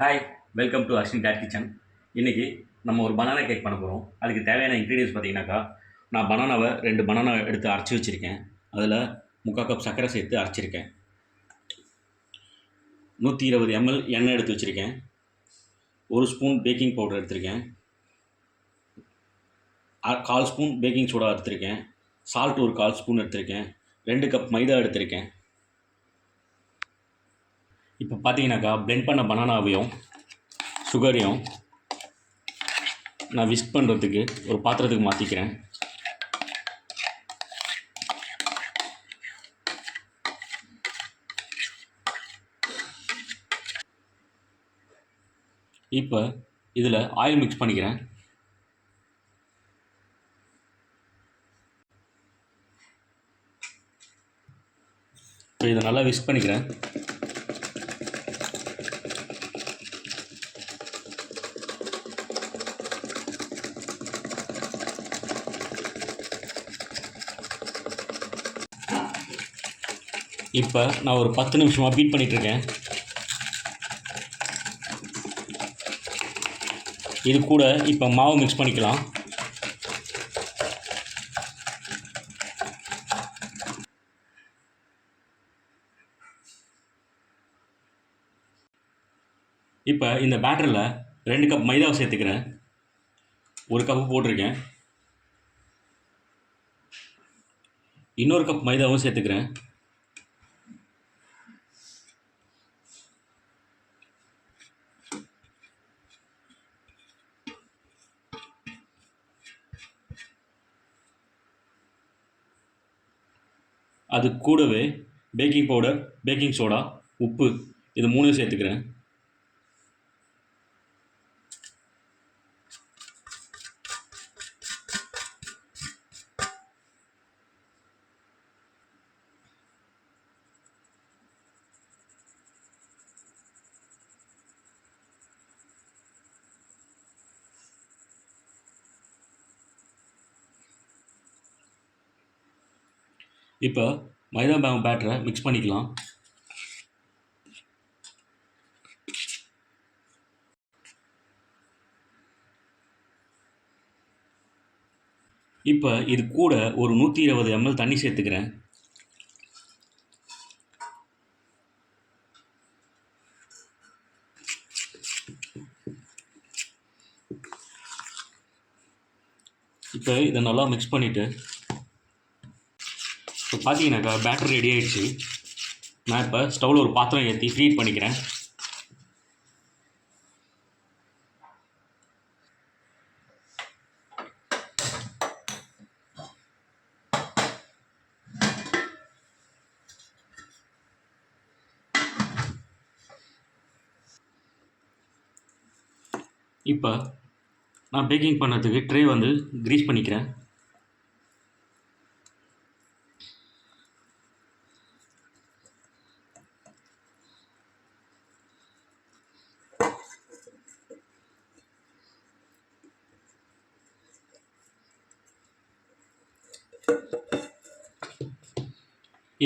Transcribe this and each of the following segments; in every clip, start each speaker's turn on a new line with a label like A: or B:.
A: Hi welcome to Ashwin dad kitchen இன்றைக்கி நம்ம ஒரு பனானா கேக் பண்ண போகிறோம் அதுக்கு தேவையான இன்க்ரீடியன்ஸ் பார்த்தீங்கன்னாக்கா நான் பனானாவை ரெண்டு பனானா எடுத்து அரைச்சி வச்சுருக்கேன். அதில் முக்கால் கப் சர்க்கரை சேர்த்து அரைச்சிருக்கேன். நூற்றி இருபது எம்எல் எண்ணெய் எடுத்து வச்சுருக்கேன். ஒரு ஸ்பூன் பேக்கிங் பவுடர் எடுத்திருக்கேன். கால் ஸ்பூன் பேக்கிங் சோடா எடுத்திருக்கேன். சால்ட் ஒரு கால் ஸ்பூன் எடுத்திருக்கேன். ரெண்டு கப் மைதா எடுத்திருக்கேன். இப்போ பார்த்தீங்கன்னாக்கா பிளெண்ட் பண்ண பனானாவையும் சுகரையும் நான் விஸ்க் பண்ணுறதுக்கு ஒரு பாத்திரத்துக்கு மாற்றிக்கிறேன் இப்போ இதில் ஆயில் மிக்ஸ் பண்ணிக்கிறேன். இப்போ இதை நல்லா விஸ்க் பண்ணிக்கிறேன். இப்போ நான் ஒரு பத்து நிமிஷமாக பீட் பண்ணிகிட்ருக்கேன் இது கூட இப்போ மாவு மிக்ஸ் பண்ணிக்கலாம். இப்போ இந்த பேட்டரில் ரெண்டு கப் மைதாவை சேர்த்துக்கிறேன். ஒரு கப்பு போட்டிருக்கேன். இன்னொரு கப் மைதாவும் சேர்த்துக்கிறேன். அது கூடவே பேக்கிங் பவுடர் பேக்கிங் சோடா உப்பு இது மூணையும் சேர்த்துக்கிறேன். இப்போ மைதா மாவு பேட்டரை மிக்ஸ் பண்ணிக்கலாம். இப்போ இது கூட ஒரு நூற்றி இருபது எம்எல் தண்ணி சேர்த்துக்கிறேன். இப்போ இதை நல்லா மிக்ஸ் பண்ணிவிட்டு இப்போ பார்த்தீங்கன்னாக்கா பேட்டரி ரெடி ஆகிடுச்சு நான் இப்போ ஸ்டவ்வில் ஒரு பாத்திரம் ஏற்றி ஹீட் பண்ணிக்கிறேன். இப்போ நான் பேக்கிங் பண்ணதுக்கு ட்ரே வந்து க்ரீஸ் பண்ணிக்கிறேன்.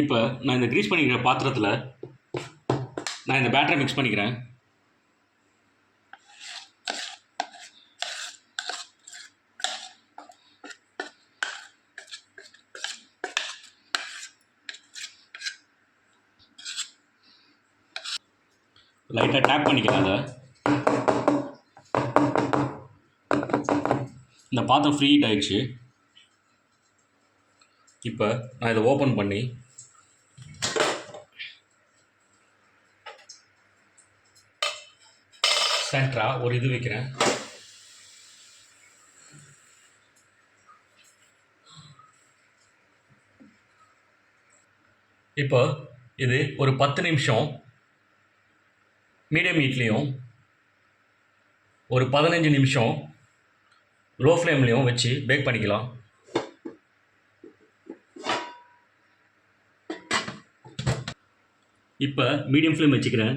A: இப்போ நான் இந்த க்ரீஸ் பண்ணிக்கிற பாத்திரத்தில் நான் இந்த பேட்டரை மிக்ஸ் பண்ணிக்கிறேன். லைட்டாக டேப் பண்ணிக்கிறேன் அதை. இந்த பாத்திரம் ஃப்ரீ ஹீட் ஆயிடுச்சு. இப்போ நான் இதை ஓப்பன் பண்ணி சென்ட்ரா ஒரு இது வைக்கிறேன். இப்போ இது ஒரு பத்து நிமிஷம் மீடியம் ஹீட்லேயும் ஒரு பதினஞ்சு நிமிஷம் லோ ஃப்ளேம்லேயும் வச்சு பேக் பண்ணிக்கலாம். இப்போ மீடியம் ஃப்ளேம் வச்சுக்கிறேன்.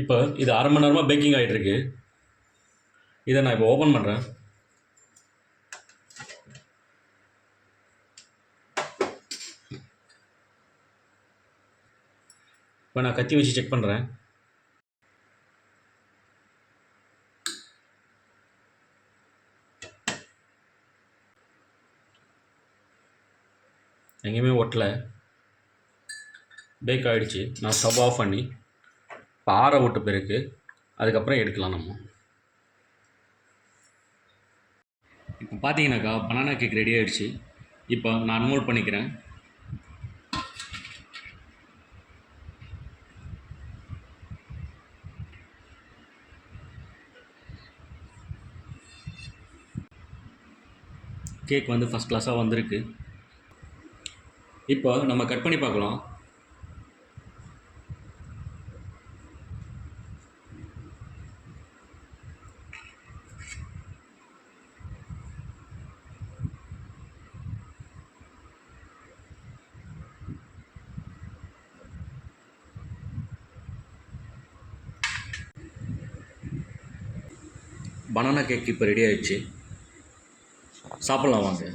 A: இப்போ இது அரை மணி நேரமாக பேக்கிங் ஆகிட்டுருக்கு இதை நான் இப்போ ஓப்பன் பண்ணுறேன் இப்போ நான் கத்தி வச்சு செக் பண்ணுறேன் எங்கேயுமே ஒட்டலை பேக் ஆகிடுச்சு நான் ஸ்டவ் ஆஃப் பண்ணி இப்போ ஆற விட்ட பிறகு அதுக்கப்புறம் எடுக்கலாம் நம்ம. இப்போ பார்த்தீங்கன்னாக்கா பனானா கேக் ரெடி ஆகிடுச்சு இப்போ நான் அன்மோல்ட் பண்ணிக்கிறேன். கேக் வந்து ஃபஸ்ட் கிளாஸாக வந்திருக்கு. இப்போ நம்ம கட் பண்ணி பார்க்கலாம். பனானா கேக் இப்போ ரெடி ஆயிடுச்சு. சாப்பிட்லாம் வாங்க.